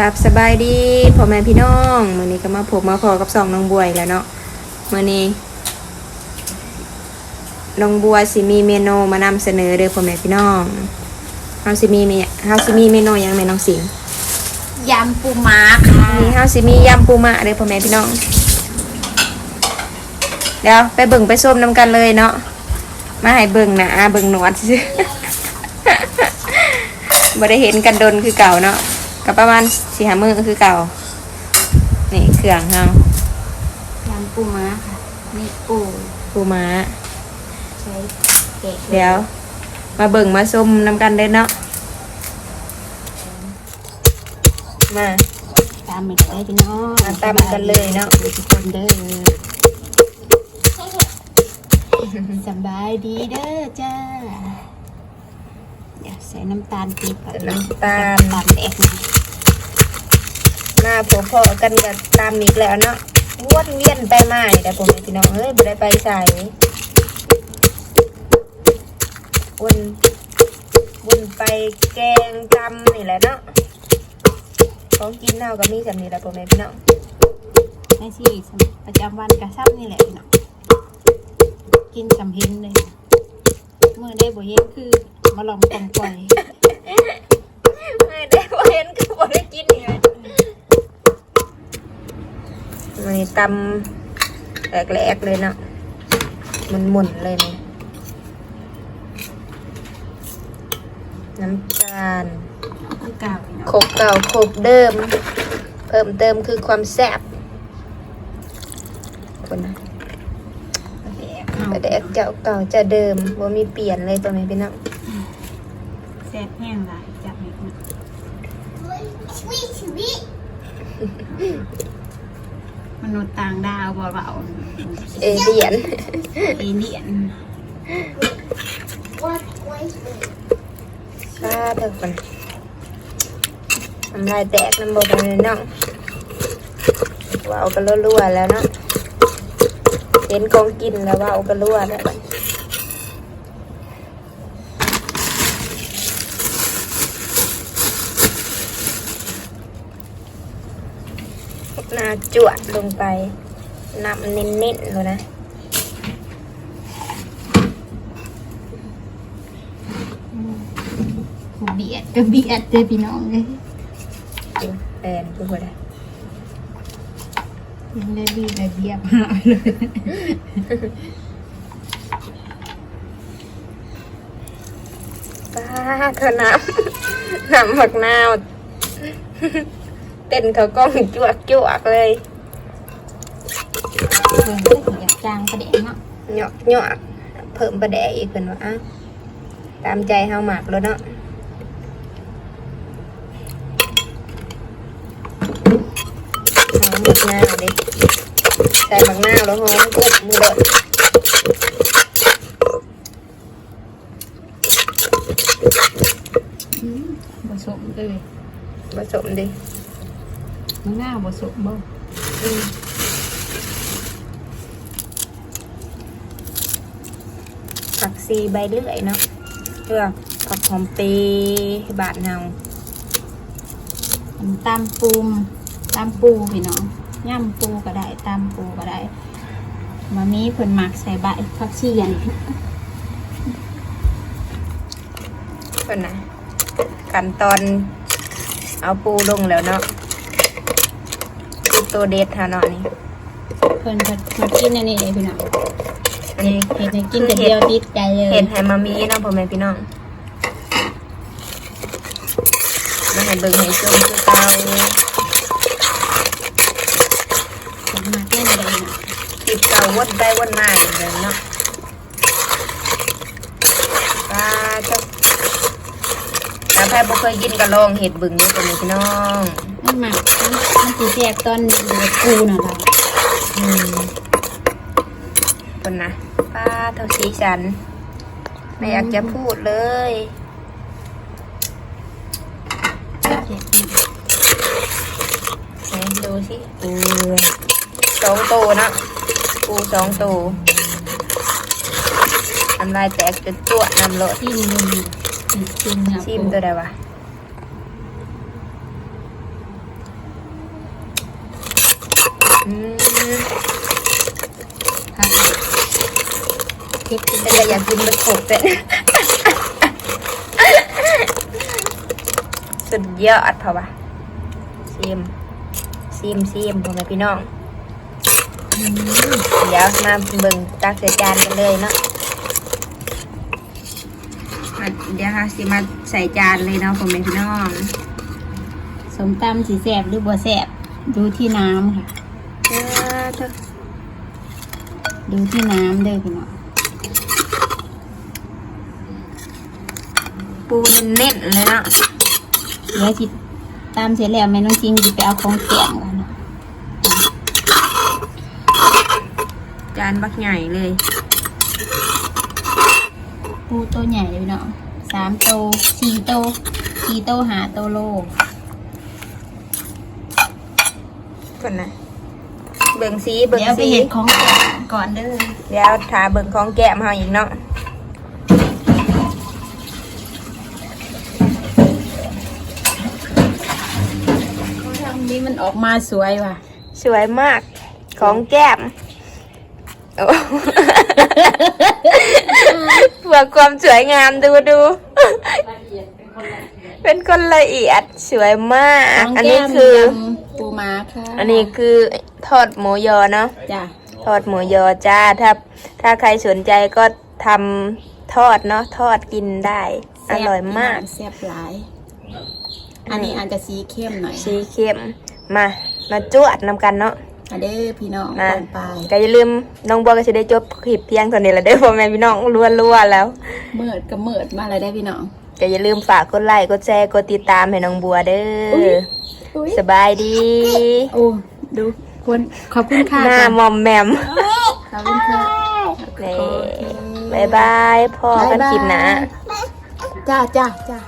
กับสบายดีพ่อแม่พี่น้องมื้อนี้ก็มาพบมาพอกับสองน้องบวยแล้วเนาะมื้อนี้น้องบัวสิมีเมนูมานำเสนอเด้อพ่อแม่พี่น้องเฮาสิมีเมเฮาสิมีเมนูหยังแม่น้องสิงยำปูม้าค่ะมีเฮาสิมียำปูมะเด้อพ่อแม่พี่น้องเดี๋ยวไปเบิ่งไปส้มน้ำกันเลยเนาะมาให้เบิ่งหนะเบิ่งหนวดซื่อบ่ได้เห็นกันดนคือเก่าเนาะ ก็ประมาณสี่ห้ามื้อคือเก่า นี่เครื่องเฮายำปูม้าค่ะนี่ปูปูม้า ใช้แกะเดี๋ยว มาเบิ่งมาส้มน้ำกันเลยเนาะ มาตามไปได้พี่น้องมาตามกันเลยเนาะทุกคนเด้อสบายดีเด้อจ้าเดี๋ยว ใส่น้ำตาลปี๊บก่อนใส่น้ำตาล น้ำตาลแดกนะมาพบพอกันกับตามอีกแล้วเนาะวนเวียนไปมานี่แต่ผมพี่น้องเอ้ยบ่ได้ไปใส่วนวนไปแกงตำนี่แหละเนาะของกินเน่าก็มีสำนี้แหละผมพี่น้องในชีวิตประจำวันกระซับนี่แหละพี่น้องกินสำเพ็นเลยเมื่อได้บ่เย็นคือ มาลองกองปล่อยไม่ได้บ่เห็นคือบ่ได้กินนี่เลยมันตำแหลกๆเลยเนาะมันหมุนเลยนี่น้ำตาลคือเก่าพี่น้องครบเก่าครบเดิม เพิ่มเติมคือความแซ่บคนนะแดกเอาประเด็กเจ้าเก่าเจะเดิมว่ามีเปลี่ยนเลยตัวนี้พี่น้อง แซ่บแห้งหลายจับให้คุณมนุษย์ต่างดาวบ่เบาเอเลียนเอเลี่ยนค่าเถอะคนทำลายแตกน้ำบดเลยน้องว่าวกันรัวๆแล้วเนาะเห็นกองกินแล้วว่าวกันรัวแล้วบัดหน้า จวดลงไปน้ำเน้นๆเลยนะเบียดก็เบียดเลยพี่น้องเลยดูแฟนคือบ่ได้ยังได้บีบได้เบียบหาเลยป้าเธอน้ำน้ำหมักนาว เต้นเขากล้องจวกจวกเลยเพิ่งได้อยากจางประเด็นเนาะเหยอกเหยอกเพิ่มประแดกอีกเป็นว่าอ้าวตามใจเฮาหมักแล้วเนาะหอมหมักนาวดิใส่หมักนาวแล้วหอมกรุบมือเบิดผสมเลยผสมดิ มันหน้าผสมบ่อืมผักซีใบเลื่อยเนาะเพื่อผักหอมเปรย์บาทเฮาอันตามปูมตามปูพี่น้องย่ำปูก็ได้ตามปูก็ได้มามีเพิ่นหมักใส่ใบผักชีอันนี้คนนะขั้นตอนเอาปูลงแล้วเนาะคือ ตัวเด็ดฮะเนาะนี่เพิ่นเพิ่นมากินอันนี้เลยพี่น้องอันนี้เห็นให้กินแต่เดียวติดใจเลยเห็นไฮมามีเนาะพ่อแม่พี่น้องมาให้เบิ่งให้ชมคือเก่าผมหมักแน่เลยนะติดเก่าวนไปวนมาอยู่เลยเนาะปลาจะถ้าใครบ่เคยกินก็ลองเห็ดเบึงนี่พ่อแม่พี่น้อง มันหมักมันมันสีแสบตอนอยู่ในปูน่ะเราอืมคนนะป้าเท่าสีสัน ไม่อยากจะพูดเลยเจ็บไหนดูสิปูสองตัวนะปูสองตัวน้ำลายแตกจนตัวน้ำเลอะทิ่มมือทิ่มเนื้อชิมปูตัวใดวะ อืมผักเก็บกินแต่ก็อยากกินมันขบแต่สุดยอดเพราะว่าซิมซิมซิมพ่อแม่พี่น้อง เดี๋ยวมาเบิ่งตักใส่จานกันเลยเนาะเดี๋ยวค่ะสิมาใส่จานเลยเนาะพ่อแม่พี่น้อง สมตำสีแสบหรือบ่แสบดูที่น้ำค่ะ เถอะดูที่น้ำเด้อพี่น้องปูเน้นๆเลยเนาะเดี๋ยวจิตามเสร็จแล้วแม่น้องจริงจะไปเอาของแกงกันเนาะจานบักใหญ่เลย ปูตัวใหญ่เลยพี่น้องสามโตวสี่โตวสี่โตวหาโตวโลก่อนนะ เบิ่งสีเบิ่งเดี๋ยวไปสีเห็ดของแกงก่อนเด้อเดี๋ยวทาเบิ่งของแก้มเฮาอีกเนาะทำนี้มันออกมาสวยว่ะสวยมากของแก้มโอ้ เพื่อความสวยงามดูดู เป็นคนละเอียดสวยมากของอันแก้นี้มคือยำปูม้าค่ะอันนี้คือ ทอดหมูยอเนาะจ้ะทอดหมูยอจ้าถ้าถ้าใครสนใจก็ทำทอดเนาะทอดกินได้ อร่อยมากแซ่บหลาย อันนี้อาจจะสีเข้มหน่อยสีเข้มมา มาจวดนำกันเนาะมาเด้อพี่น้องมาก่อนไปก็อย่าลืมน้องบัวก็จะได้จบคลิปเพียงเท่านี้แหละเด้อพ่อแม่พี่น้องรัวๆแล้วเมิดก็เมิดมาเลยได้อพี่น้องก็อย่าลืมฝากกดไลค์กดแชร์กดติดตามให้น้องบัวเด้อุ๊อยอุ๊ยสบายดีโอ้ดู คนขอบคุณค่ะหน้ามอมแมมขอบคุณค่ะนี่โอเคบายบายพ่อกันคลิปหนะ จ้าจ้าจ้า